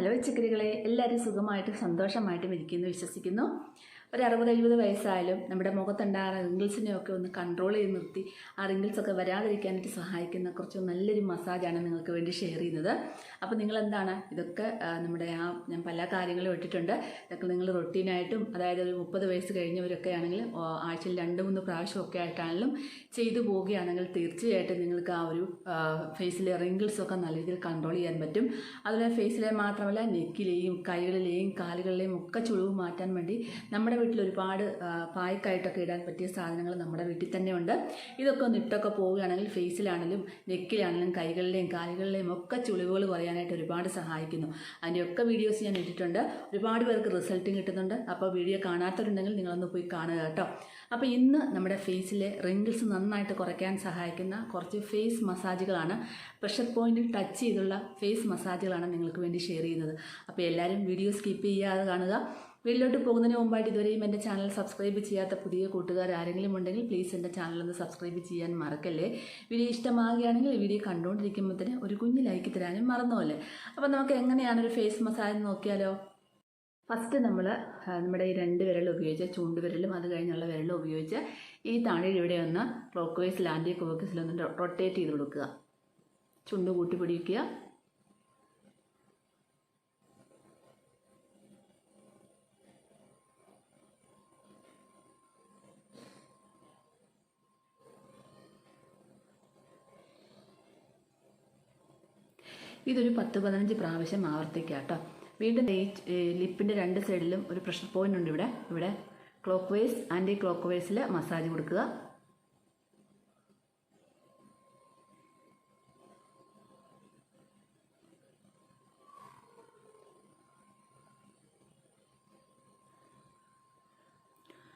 Hello ചിക്കറികളെ എല്ലാവരും സുഖമായിട്ടും സന്തോഷമായിട്ടും ഇരിക്കുന്നു വിശ്വസിക്കുന്നു. ഒരു അറുപത് എഴുപത് വയസ്സായാലും നമ്മുടെ മുഖത്തുണ്ടാകുന്ന റിങ്കിൾസിനെയൊക്കെ ഒന്ന് കൺട്രോൾ ചെയ്ത് നിർത്തി ആ റിങ്കിൾസ് ഒക്കെ വരാതിരിക്കാനായിട്ട് സഹായിക്കുന്ന കുറച്ച് നല്ലൊരു മസാജാണ് നിങ്ങൾക്ക് വേണ്ടി ഷെയർ ചെയ്യുന്നത്. അപ്പോൾ നിങ്ങൾ എന്താണ് ഇതൊക്കെ നമ്മുടെ ആ ഞാൻ പല കാര്യങ്ങളും ഇട്ടിട്ടുണ്ട്. ഇതൊക്കെ നിങ്ങൾ റൊട്ടീനായിട്ടും അതായത് ഒരു മുപ്പത് വയസ്സ് കഴിഞ്ഞവരൊക്കെ ആണെങ്കിൽ ആഴ്ചയിൽ രണ്ട് മൂന്ന് പ്രാവശ്യമൊക്കെ ആയിട്ടാണെങ്കിലും ചെയ്തു പോവുകയാണെങ്കിൽ തീർച്ചയായിട്ടും നിങ്ങൾക്ക് ആ ഒരു ഫേസിലെ റിങ്കിൾസൊക്കെ നല്ല രീതിയിൽ കൺട്രോൾ ചെയ്യാൻ പറ്റും. അതുപോലെ ഫേസിലെ മാത്രമല്ല നെക്കിലെയും കൈകളിലെയും കാലുകളിലെയും ഒക്കെ ചുളിവ് മാറ്റാൻ വേണ്ടി നമ്മുടെ വീട്ടിൽ ഒരുപാട് പായ്ക്കായിട്ടൊക്കെ ഇടാൻ പറ്റിയ സാധനങ്ങൾ നമ്മുടെ വീട്ടിൽ തന്നെ ഉണ്ട് ഇതൊക്കെ ഒന്ന് ഇട്ടൊക്കെ പോവുകയാണെങ്കിൽ ഫേസിലാണെങ്കിലും നെക്കിലാണെങ്കിലും കൈകളിലെയും കാലുകളിലെയും ഒക്കെ ചുളിവുകൾ കുറയാനായിട്ട് ഒരുപാട് സഹായിക്കുന്നു. അതിന്റെയൊക്കെ വീഡിയോസ് ഞാൻ ഇട്ടിട്ടുണ്ട്. ഒരുപാട് പേർക്ക് റിസൾട്ടും കിട്ടുന്നുണ്ട്. അപ്പോൾ വീഡിയോ കാണാത്തവരുണ്ടെങ്കിൽ നിങ്ങളൊന്ന് പോയി കാണുക കേട്ടോ. അപ്പോൾ ഇന്ന് നമ്മുടെ ഫേസിലെ റിങ്കിൾസ് നന്നായിട്ട് കുറയ്ക്കാൻ സഹായിക്കുന്ന കുറച്ച് ഫേസ് മസാജുകളാണ്. പ്രഷർ പോയിന്റിൽ ടച്ച് ചെയ്തുള്ള ഫേസ് മസാജുകളാണ് നിങ്ങൾക്ക് വേണ്ടി ഷെയർ ചെയ്യുന്നത്. അപ്പോൾ എല്ലാവരും വീഡിയോ സ്കിപ്പ് ചെയ്യാതെ കാണുക. വീട്ടിലോട്ട് പോകുന്നതിന് മുമ്പായിട്ട് ഇതുവരെയും എന്റെ ചാനൽ സബ്സ്ക്രൈബ് ചെയ്യാത്ത പുതിയ കൂട്ടുകാർ ആരെങ്കിലും ഉണ്ടെങ്കിൽ പ്ലീസ് എന്റെ ചാനൽ ഒന്ന് സബ്സ്ക്രൈബ് ചെയ്യാൻ മറക്കല്ലേ. വീഡിയോ ഇഷ്ടമാകുകയാണെങ്കിൽ വീഡിയോ കണ്ടുകൊണ്ടിരിക്കുമ്പോൾ തന്നെ ഒരു കുഞ്ഞ് ലൈക്ക് തരാനും മറന്നുപോലെ അപ്പോൾ നമുക്ക് എങ്ങനെയാണ് ഒരു ഫേസ് മസാജ് നോക്കിയാലോ? ഫസ്റ്റ് നമ്മൾ നമ്മുടെ ഈ രണ്ട് വിരൽ ഉപയോഗിച്ച് ചൂണ്ട് വിരലും അത് കഴിഞ്ഞുള്ള വിരലും ഉപയോഗിച്ച് ഈ താഴെ ഇവിടെ ഒന്ന് ക്ലോക്ക് വൈസിൽ ആന്റി ക്ലോക്ക് വൈസിലൊന്ന് റൊട്ടേറ്റ് ചെയ്ത് കൊടുക്കുക. ചുണ്ട് കൂട്ടി പിടിക്കുക ഇതൊരു പത്ത് പതിനഞ്ച് പ്രാവശ്യം ആവർത്തിക്കുക കേട്ടോ. വീണ്ടും ലിപ്പിന്റെ രണ്ട് സൈഡിലും ഒരു പ്രഷർ പോയിന്റ് ഉണ്ട് ഇവിടെ. ഇവിടെ ക്ലോക്ക് വൈസ് ആന്റി ക്ലോക്ക് വൈസിൽ മസാജ് കൊടുക്കുക.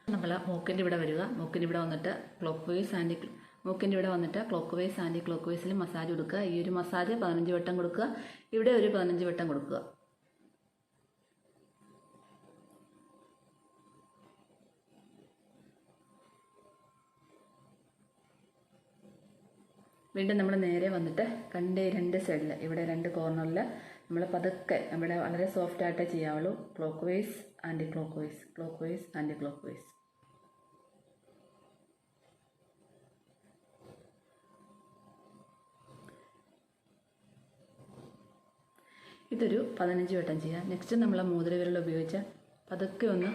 നമ്മൾ മൂക്കിന്റെ ഇവിടെ വരിക. മൂക്കിന്റെ ഇവിടെ വന്നിട്ട് ക്ലോക്ക് വൈസ് ആന്റി മൂക്കിന്റെ ഇവിടെ വന്നിട്ട് ക്ലോക്ക് വൈസ് ആന്റി ക്ലോക്ക് വൈസിൽ മസാജ് കൊടുക്കുക. ഈ ഒരു മസാജ് പതിനഞ്ച് വട്ടം കൊടുക്കുക. ഇവിടെ ഒരു പതിനഞ്ച് വട്ടം കൊടുക്കുക. വീണ്ടും നമ്മൾ നേരെ വന്നിട്ട് കണ്ടേ രണ്ട് സൈഡിൽ ഇവിടെ രണ്ട് കോർണറിൽ നമ്മൾ പതുക്കെ നമ്മുടെ വളരെ സോഫ്റ്റായിട്ടേ ചെയ്യാവുള്ളൂ. Clockwise anti clock vice clockwise anti clock vice ഇതൊരു പതിനഞ്ച് വട്ടം ചെയ്യാം. നെക്സ്റ്റ് നമ്മൾ മോതിരവിരൽ ഉപയോഗിച്ച് പതുക്കെ ഒന്ന്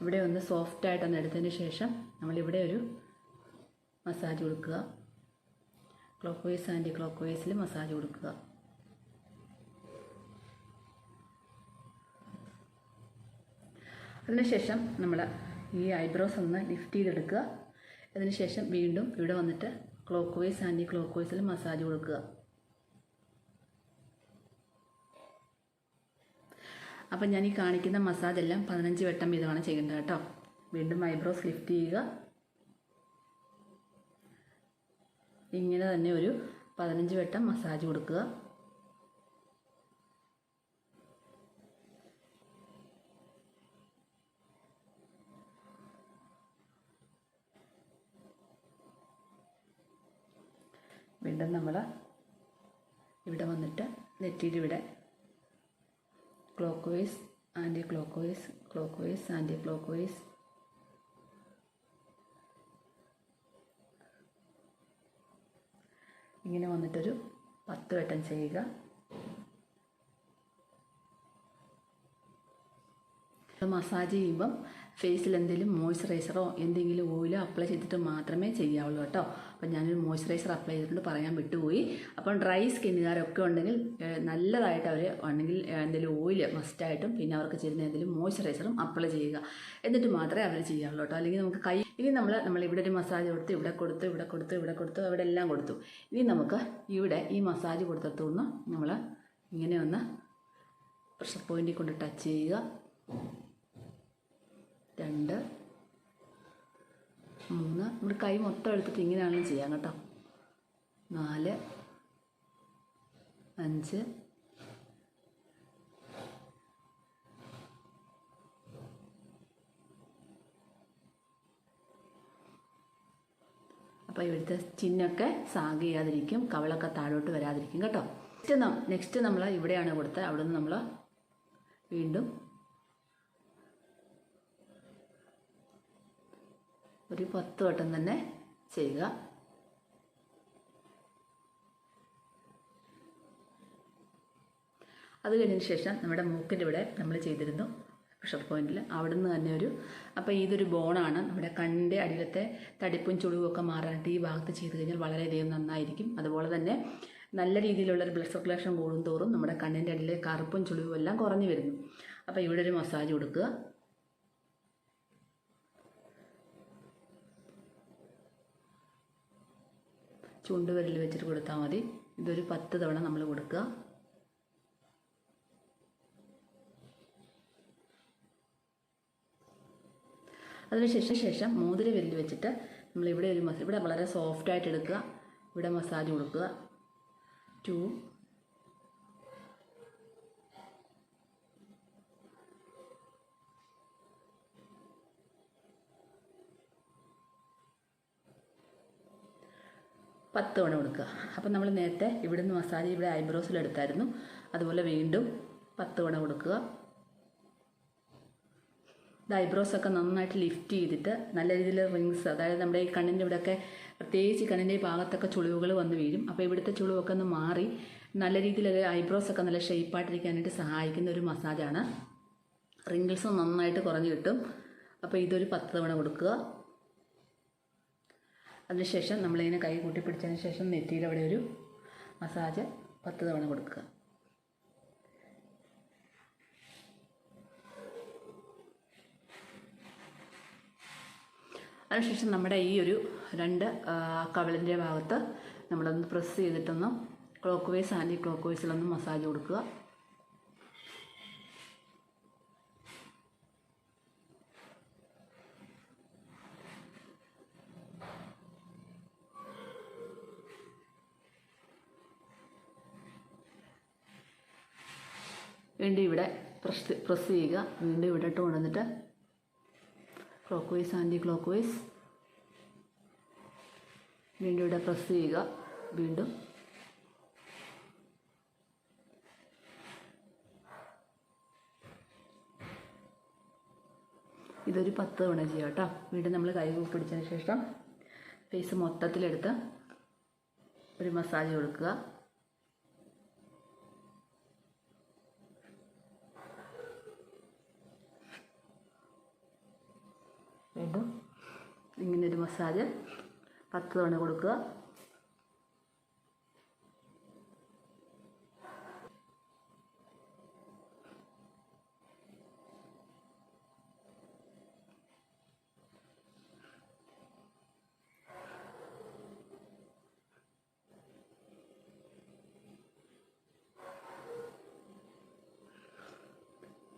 ഇവിടെ ഒന്ന് സോഫ്റ്റായിട്ടൊന്ന് എടുത്തതിന് ശേഷം നമ്മളിവിടെ ഒരു മസാജ് കൊടുക്കുക. ക്ലോക്ക് വൈസ് ആന്റി ക്ലോക്ക് വൈസിൽ മസാജ് കൊടുക്കുക. അതിനുശേഷം നമ്മൾ ഈ ഐബ്രോസ് ഒന്ന് ലിഫ്റ്റ് ചെയ്തെടുക്കുക. അതിനുശേഷം വീണ്ടും ഇവിടെ വന്നിട്ട് ക്ലോക്ക് വൈസ് ആന്റി ക്ലോക്ക് വൈസിൽ മസാജ് കൊടുക്കുക. അപ്പം ഞാൻ ഈ കാണിക്കുന്ന മസാജ് എല്ലാം പതിനഞ്ച് വട്ടം വീതമാണ് ചെയ്യേണ്ടത് കേട്ടോ. വീണ്ടും ഐബ്രോസ് ലിഫ്റ്റ് ചെയ്യുക. ഇങ്ങനെ തന്നെ ഒരു പതിനഞ്ച് വട്ടം മസാജ് കൊടുക്കുക. വീണ്ടും നമ്മൾ ഇവിടെ വന്നിട്ട് നെറ്റിയുടെ ഇവിടെ clockwise anti clockwise clockwise anti clockwise ഇങ്ങനെ വന്നിട്ടൊരു പത്ത് വട്ടം ചെയ്യുക. മസാജ് ചെയ്യുമ്പം ഫേസിൽ എന്തെങ്കിലും മോയ്സ്ചറൈസറോ എന്തെങ്കിലും ഓയിലോ അപ്ലൈ ചെയ്തിട്ട് മാത്രമേ ചെയ്യാവുള്ളൂ കേട്ടോ. അപ്പം ഞാനൊരു മോയ്സ്ചറൈസർ അപ്ലൈ ചെയ്തിട്ടുണ്ട് പറയാൻ വിട്ടുപോയി. അപ്പം ഡ്രൈ സ്കിന്നുകാരൊക്കെ ഉണ്ടെങ്കിൽ നല്ലതായിട്ട് അവർ ഉണ്ടെങ്കിൽ എന്തെങ്കിലും ഓയിൽ മസ്റ്റായിട്ടും പിന്നെ അവർക്ക് ചെയ്യുന്ന എന്തെങ്കിലും മോയ്സ്ചറൈസറും അപ്ലൈ ചെയ്യുക. എന്നിട്ട് മാത്രമേ അവർ ചെയ്യാവുള്ളൂ കേട്ടോ. അല്ലെങ്കിൽ നമുക്ക് കൈ ഇനി നമ്മൾ നമ്മൾ ഇവിടെ ഒരു മസാജ് കൊടുത്ത് ഇവിടെ കൊടുത്ത് ഇവിടെ കൊടുത്ത് ഇവിടെ കൊടുത്ത് അവിടെ എല്ലാം കൊടുത്തു. ഇനി നമുക്ക് ഇവിടെ ഈ മസാജ് കൊടുത്തിട്ടൊന്ന് നമ്മൾ ഇങ്ങനെ ഒന്ന് പ്രഷർ പോയിന്റിൽ കൊണ്ട് ടച്ച് ചെയ്യുക. രണ്ട്. മൂന്ന്. നമ്മുടെ കൈ മൊത്തം എടുത്തിട്ട് ഇങ്ങനെയാണെങ്കിലും ചെയ്യാം കേട്ടോ. നാല്. അഞ്ച്. അപ്പോൾ ഇവിടുത്തെ ചിന്നൊക്കെ സാഗ് ചെയ്യാതിരിക്കും കവളൊക്കെ താഴോട്ട് വരാതിരിക്കും കേട്ടോ. നെക്സ്റ്റ് നെക്സ്റ്റ് നമ്മൾ ഇവിടെയാണ് കൊടുത്തത്. അവിടെ നിന്ന് നമ്മൾ വീണ്ടും ഒരു പത്ത് വട്ടം തന്നെ ചെയ്യുക. അത് കഴിഞ്ഞതിന് ശേഷം നമ്മുടെ മൂക്കിന്റെ ഇവിടെ നമ്മൾ ചെയ്തിരുന്നു പ്രഷർ പോയിന്റിൽ. അവിടെ നിന്ന് തന്നെ ഒരു അപ്പോൾ ഇതൊരു ബോണാണ്. നമ്മുടെ കണ്ണിന്റെ അടിയിലത്തെ തടിപ്പും ചുളിവും ഒക്കെ മാറാനായിട്ട് ഈ ഭാഗത്ത് ചെയ്ത് കഴിഞ്ഞാൽ വളരെയധികം നന്നായിരിക്കും. അതുപോലെ തന്നെ നല്ല രീതിയിലുള്ള ഒരു ബ്ലഡ് സർക്കുലേഷൻ കൂടും തോറും നമ്മുടെ കണ്ണിന്റെ അടിയിലെ കറുപ്പും ചുളിവും എല്ലാം കുറഞ്ഞു വരുന്നു. അപ്പോൾ ഇവിടെ ഒരു മസാജ് കൊടുക്കുക. ചുണ്ടുവിരൽ വെച്ചിട്ട് കൊടുത്താൽ മതി. ഇതൊരു പത്ത് തവണ നമ്മൾ കൊടുക്കുക. അതിനുശേഷം ശേഷം മോതിര വിരൽ വെച്ചിട്ട് നമ്മൾ ഇവിടെ ഒരു മസാജ് ഇവിടെ വളരെ സോഫ്റ്റായിട്ട് എടുക്കുക. ഇവിടെ മസാജ് കൊടുക്കുക. ടു പത്ത് തവണ കൊടുക്കുക. അപ്പം നമ്മൾ നേരത്തെ ഇവിടുന്ന് മസാജ് ഇവിടെ ഐബ്രോസിൽ എടുത്തായിരുന്നു. അതുപോലെ വീണ്ടും പത്ത് തവണ കൊടുക്കുക. ഇത് ഐബ്രോസ് ഒക്കെ നന്നായിട്ട് ലിഫ്റ്റ് ചെയ്തിട്ട് നല്ല രീതിയിൽ റിങ്സ് അതായത് നമ്മുടെ ഈ കണ്ണിന്റെ ഇവിടെയൊക്കെ പ്രത്യേകിച്ച് കണ്ണിന്റെ ഈ ഭാഗത്തൊക്കെ ചുളിവുകൾ വന്ന് വീഴും. അപ്പോൾ ഇവിടുത്തെ ചുളിവൊക്കെ ഒന്ന് മാറി നല്ല രീതിയിൽ ഐബ്രോസ് ഒക്കെ നല്ല ഷേപ്പായിട്ടിരിക്കാനായിട്ട് സഹായിക്കുന്ന ഒരു മസാജാണ്. റിങ്കിൾസ് നന്നായിട്ട് കുറഞ്ഞു കിട്ടും. അപ്പോൾ ഇതൊരു പത്ത് തവണ കൊടുക്കുക. അതിനുശേഷം നമ്മളിങ്ങനെ കൈ കൂട്ടി പിടിച്ചതിന് ശേഷം നെറ്റിയിൽ അവിടെ ഒരു മസാജ് പത്ത് തവണ കൊടുക്കുക. അതിനുശേഷം നമ്മുടെ ഈ ഒരു രണ്ട് കവിളിന്റെ ഭാഗത്ത് നമ്മളൊന്ന് പ്രസ് ചെയ്തിട്ടൊന്ന് ക്ലോക്ക് വൈസ് ആന്റി ക്ലോക്ക് വൈസിലൊന്ന് മസാജ് കൊടുക്കുക. വീണ്ടും ഇവിടെ പ്രസ് പ്രസ് ചെയ്യുക. വീണ്ടും ഇവിടെ ഇട്ട് കൊണ്ടുവന്നിട്ട് clockwise anti clock vice വീണ്ടും ഇവിടെ പ്രസ് ചെയ്യുക. വീണ്ടും ഇതൊരു പത്ത് തവണ ചെയ്യാം കേട്ടോ. വീണ്ടും നമ്മൾ കൈ പിടിച്ചതിന് ശേഷം ഫേസ് മൊത്തത്തിലെടുത്ത് ഒരു മസാജ് കൊടുക്കുക. വീണ്ടും ഇങ്ങനെ ഒരു മസാജ് പത്ത് തവണ കൊടുക്കുക.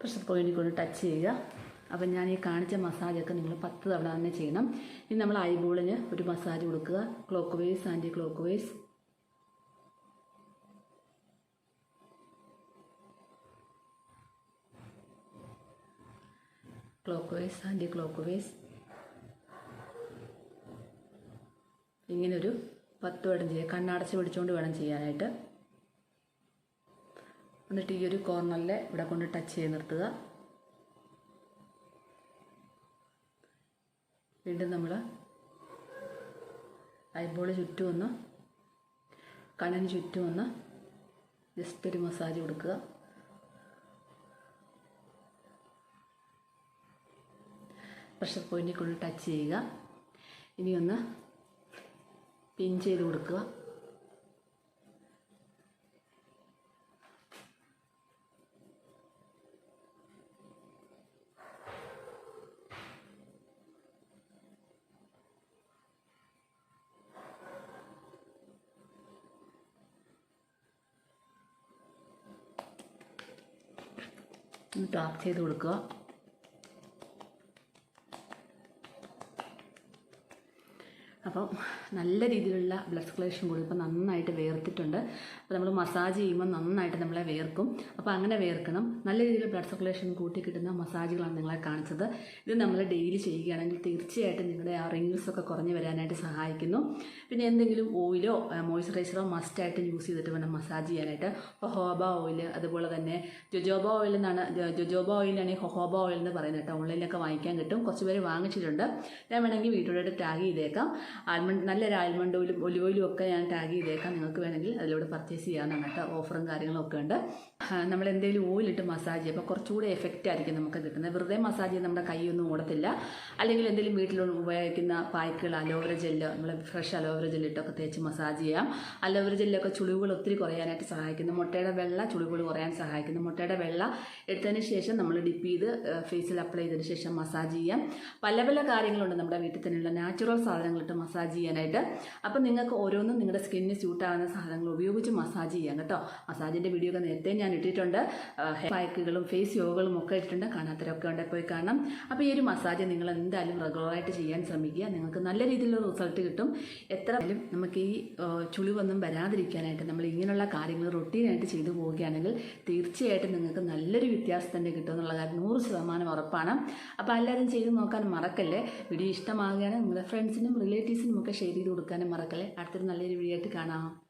പ്രഷർ പോയിന്റിൽ കൊണ്ട് ടച്ച് ചെയ്യുക. അപ്പം ഞാൻ ഈ കാണിച്ച മസാജൊക്കെ നിങ്ങൾ പത്ത് തവണ തന്നെ ചെയ്യണം. ഇനി നമ്മൾ ഐബോളിന് ഒരു മസാജ് കൊടുക്കുക. Clockwise anti clockwise clockwise anti clockwise ഇങ്ങനൊരു പത്ത് വട്ടം ചെയ്യുക കണ്ണടച്ച് പിടിച്ചുകൊണ്ട് വേണം ചെയ്യാനായിട്ട്. എന്നിട്ട് ഈ ഒരു കോർണറിൽ ഇവിടെ കൊണ്ട് ടച്ച് ചെയ്ത് നിർത്തുക. വീണ്ടും നമ്മൾ ഐബോൾ ചുറ്റും ഒന്ന് കണ്ണിന് ചുറ്റും ഒന്ന് ജസ്റ്റ് ഒരു മസാജ് കൊടുക്കുക. പ്രഷർ പോയിന്റിൽ കൊണ്ട് ടച്ച് ചെയ്യുക. ഇനി ഒന്ന് പിൻ ചെയ്ത് കൊടുക്കുക. ഒന്ന് ടാപ്പ് ചെയ്ത് കൊടുക്കുക. അപ്പം നല്ല രീതിയിലുള്ള ബ്ലഡ് സർക്കുലേഷൻ കൂടി ഇപ്പോൾ നന്നായിട്ട് വേർത്തിട്ടുണ്ട്. അപ്പോൾ നമ്മൾ മസാജ് ചെയ്യുമ്പോൾ നന്നായിട്ട് നമ്മളെ വേർക്കും. അപ്പോൾ അങ്ങനെ വേർക്കണം. നല്ല രീതിയിൽ ബ്ലഡ് സർക്കുലേഷൻ കൂട്ടി കിട്ടുന്ന മസാജുകളാണ് നിങ്ങളെ കാണിച്ചത്. ഇത് നമ്മൾ ഡെയിലി ചെയ്യുകയാണെങ്കിൽ തീർച്ചയായിട്ടും നിങ്ങളുടെ ആ ഒക്കെ കുറഞ്ഞു വരാനായിട്ട് സഹായിക്കുന്നു. പിന്നെ എന്തെങ്കിലും ഓയിലോ മോയ്സ്ചറൈസറോ മസ്റ്റായിട്ട് യൂസ് ചെയ്തിട്ട് വേണം മസാജ് ചെയ്യാനായിട്ട്. ഹൊഹോബ ഓയിൽ അതുപോലെ തന്നെ ജൊജോബ ഓയിൽ എന്നാണ് ജൊജോബ ഓയിലാണ് ഹൊഹോബ ഓയിൽ എന്ന് പറയുന്നത് കേട്ടോ. ഓൺലൈനിലൊക്കെ വാങ്ങിക്കാൻ കിട്ടും. കുറച്ച് പേര് വാങ്ങിച്ചിട്ടുണ്ട്. ഞാൻ വേണമെങ്കിൽ വീട്ടിലോട്ട് ടാഗ് ചെയ്തേക്കാം. ആൽമണ്ട് നല്ലൊരു ആൽമണ്ട് ഓയിലും ഒലിവ് ഓയിലും ഒക്കെ ഞാൻ ടാഗ് ചെയ്തേക്കാം. നിങ്ങൾക്ക് വേണമെങ്കിൽ അതിലൂടെ പർച്ചേസ് ചെയ്യാവുന്നതാണ് കേട്ടോ. ഓഫറും കാര്യങ്ങളും ഒക്കെ ഉണ്ട്. നമ്മൾ എന്തെങ്കിലും ഓയിലിട്ട് മസാജ് ചെയ്യുമ്പോൾ കുറച്ചുകൂടെ എഫക്റ്റ് ആയിരിക്കും നമുക്ക് കിട്ടുന്നത്. വെറുതെ മസാജ് ചെയ്ത് നമ്മുടെ കൈയൊന്നും ഓടത്തില്ല. അല്ലെങ്കിൽ എന്തെങ്കിലും വീട്ടിൽ ഉപയോഗിക്കുന്ന പായ്ക്കുകൾ അലോവര ജെല്ല് നമ്മൾ ഫ്രഷ് അലോവര ജെല്ലിട്ടൊക്കെ തേച്ച് മസാജ് ചെയ്യാം. അലോവര ജെല്ലൊക്കെ ചുളിവുകൾ ഒത്തിരി കുറയാനായിട്ട് സഹായിക്കുന്നു. മുട്ടയുടെ വെള്ള ചുളിവുകൾ കുറയാൻ സഹായിക്കുന്നു. മുട്ടയുടെ വെള്ള എടുത്തതിന് ശേഷം നമ്മൾ ഡിപ്പ് ചെയ്ത് ഫേസിൽ അപ്ലൈ ചെയ്തതിന് ശേഷം മസാജ് ചെയ്യാം. പല പല കാര്യങ്ങളുണ്ട് നമ്മുടെ വീട്ടിൽ തന്നെയുള്ള നാച്ചുറൽ സാധനങ്ങളിട്ട് മസാജ് ചെയ്യാനായിട്ട്. അപ്പം നിങ്ങൾക്ക് ഓരോന്നും നിങ്ങളുടെ സ്കിന്നിന് സ്യൂട്ടാകുന്ന സാധനങ്ങൾ ഉപയോഗിച്ച് മസാജ് ചെയ്യാം കേട്ടോ. മസാജിന്റെ വീഡിയോ ഒക്കെ നേരത്തെ ഞാൻ ഇട്ടിട്ടുണ്ട്. പാക്കുകളും ഫേസ് യോഗകളും ഒക്കെ ഇട്ടിട്ടുണ്ട്. കാണാത്തവരൊക്കെ ഉണ്ട് പോയി കാണാം അപ്പോൾ ഈ ഒരു മസാജ് നിങ്ങൾ എന്തായാലും റെഗുലറായിട്ട് ചെയ്യാൻ ശ്രമിക്കുക. നിങ്ങൾക്ക് നല്ല രീതിയിലുള്ള റിസൾട്ട് കിട്ടും. എത്ര നമുക്ക് ഈ ചുളിവൊന്നും വരാതിരിക്കാനായിട്ട് നമ്മൾ ഇങ്ങനെയുള്ള കാര്യങ്ങൾ റൊട്ടീനായിട്ട് ചെയ്തു പോവുകയാണെങ്കിൽ തീർച്ചയായിട്ടും നിങ്ങൾക്ക് നല്ലൊരു വ്യത്യാസം തന്നെ കിട്ടും എന്നുള്ള കാര്യം നൂറ് ശതമാനം ഉറപ്പാണ്. അപ്പോൾ എല്ലാവരും ചെയ്ത് നോക്കാൻ മറക്കല്ലേ? വീഡിയോ ഇഷ്ടമാകുകയാണെങ്കിൽ നിങ്ങളുടെ ഫ്രണ്ട്സിനും റിലേറ്റീവ്സിനും ഒക്കെ ഷെയർ ചെയ്ത് കൊടുക്കാനും മറക്കല്ലേ? അടുത്തൊരു നല്ലൊരു വീഡിയോ ആയിട്ട് കാണാം.